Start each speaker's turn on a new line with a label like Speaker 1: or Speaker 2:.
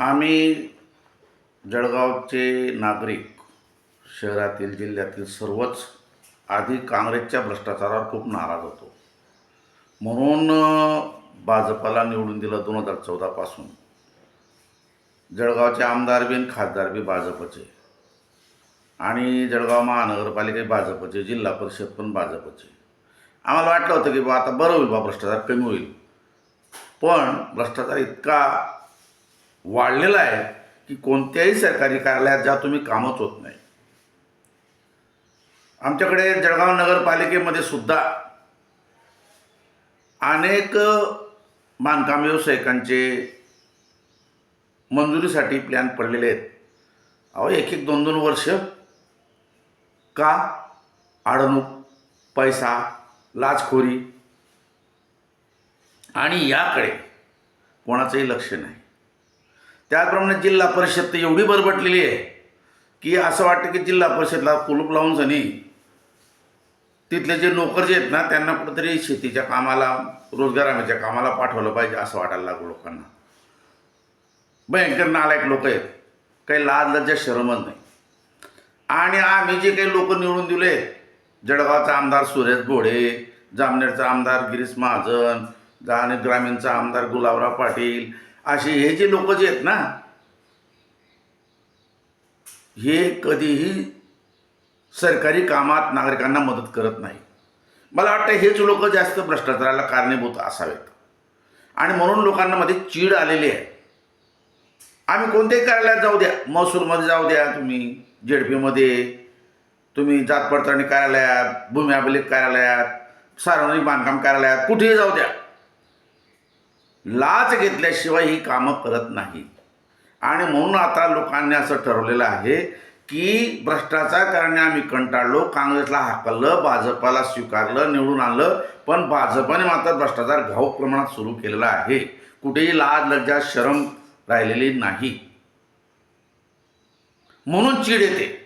Speaker 1: आम्ही जळगावचे नागरिक शहरातील जिल्ह्यातील सर्वच आधी काँग्रेसच्या भ्रष्टाचारावर खूप नाराज होतो. म्हणून भाजपाला निवडून दिलं दोन हजार चौदापासून जळगावचे आमदार बी आणि खासदार बी भाजपचे. आणि जळगाव महानगरपालिका भाजपचे जिल्हा परिषद पण भाजपचे. आम्हाला वाटलं होतं की बा आता बरं होईल बा भ्रष्टाचार कमी होईल. पण भ्रष्टाचार इतका वाढलेला आहे की कोणत्याही सरकारी कार्यालयात जा तुम्ही कामच होत नाही. आमच्याकडे जळगाव नगरपालिकेमध्ये सुद्धा अनेक बांधकाम व्यावसायिकांचे मंजुरीसाठी प्लॅन पडलेले आहेत. अहो एक एक दोन दोन वर्ष का अडवणूक पैसा लाचखोरी आणि याकडे कोणाचंही लक्ष नाही. त्याचप्रमाणे जिल्हा परिषद तर एवढी बरबटलेली आहे की असं वाटतं की जिल्हा परिषदला कुलूप लावून सनी तिथले जे नोकर जे आहेत ना त्यांना कुठंतरी शेतीच्या कामाला रोजगाराच्या कामाला पाठवलं पाहिजे असं वाटायला लागलं लोकांना. भयंकर नालायक लोक आहेत. काही लाज लज्जा शरमच नाही. आणि आम्ही जे काही लोक निवडून दिले जळगावचा आमदार सुरेश घोडे जामनेरचा आमदार गिरीश महाजन आणि ग्रामीणचा आमदार गुलाबराव पाटील असे हे जे लोक जे आहेत ना हे कधीही सरकारी कामात नागरिकांना मदत करत नाही. मला वाटतं हेच लोक जास्त भ्रष्टाचाराला कारणीभूत असावेत. आणि म्हणून लोकांना मध्ये चीड आलेली आहे. आम्ही कोणत्याही कार्यालयात जाऊ द्या. महसूलमध्ये जाऊ द्या तुम्ही जेडपीमध्ये तुम्ही जात पडताळणी कार्यालयात भूमी अभिलेख कार्यालयात सार्वजनिक बांधकाम कार्यालयात कुठेही जाऊ द्या. लाच घेतल्याशिवाय ही कामं करत नाही. आणि म्हणून आता लोकांनी असं ठरवलेलं आहे की भ्रष्टाचार आम्ही कंटाळलो काँग्रेसला हाकललं भाजपाला स्वीकारलं निवडून आणलं पण भाजपाने मात्र भ्रष्टाचार घाऊक प्रमाणात सुरू केलेला आहे. कुठेही लाज लज्जा शरम राहिलेली नाही. म्हणून चीड येते.